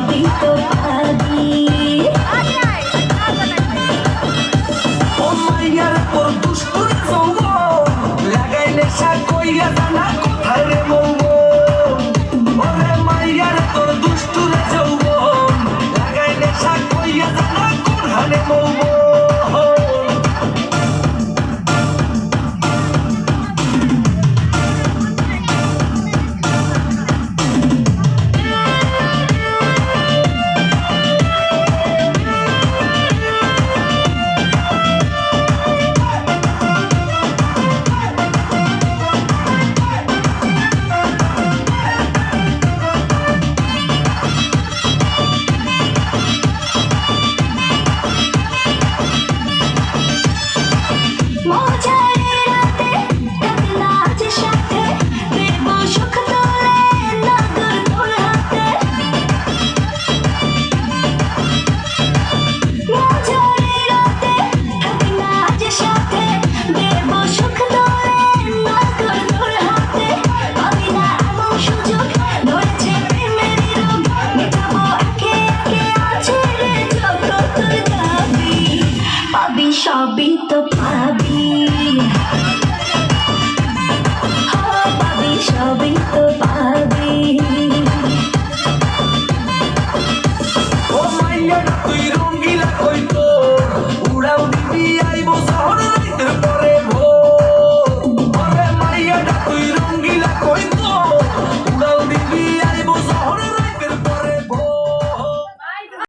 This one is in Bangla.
Oh my god, por tus putas son lagai le saco y gata পাবি তো পাবি পাবি ও মাইয়া তুই রঙ্গিলা কই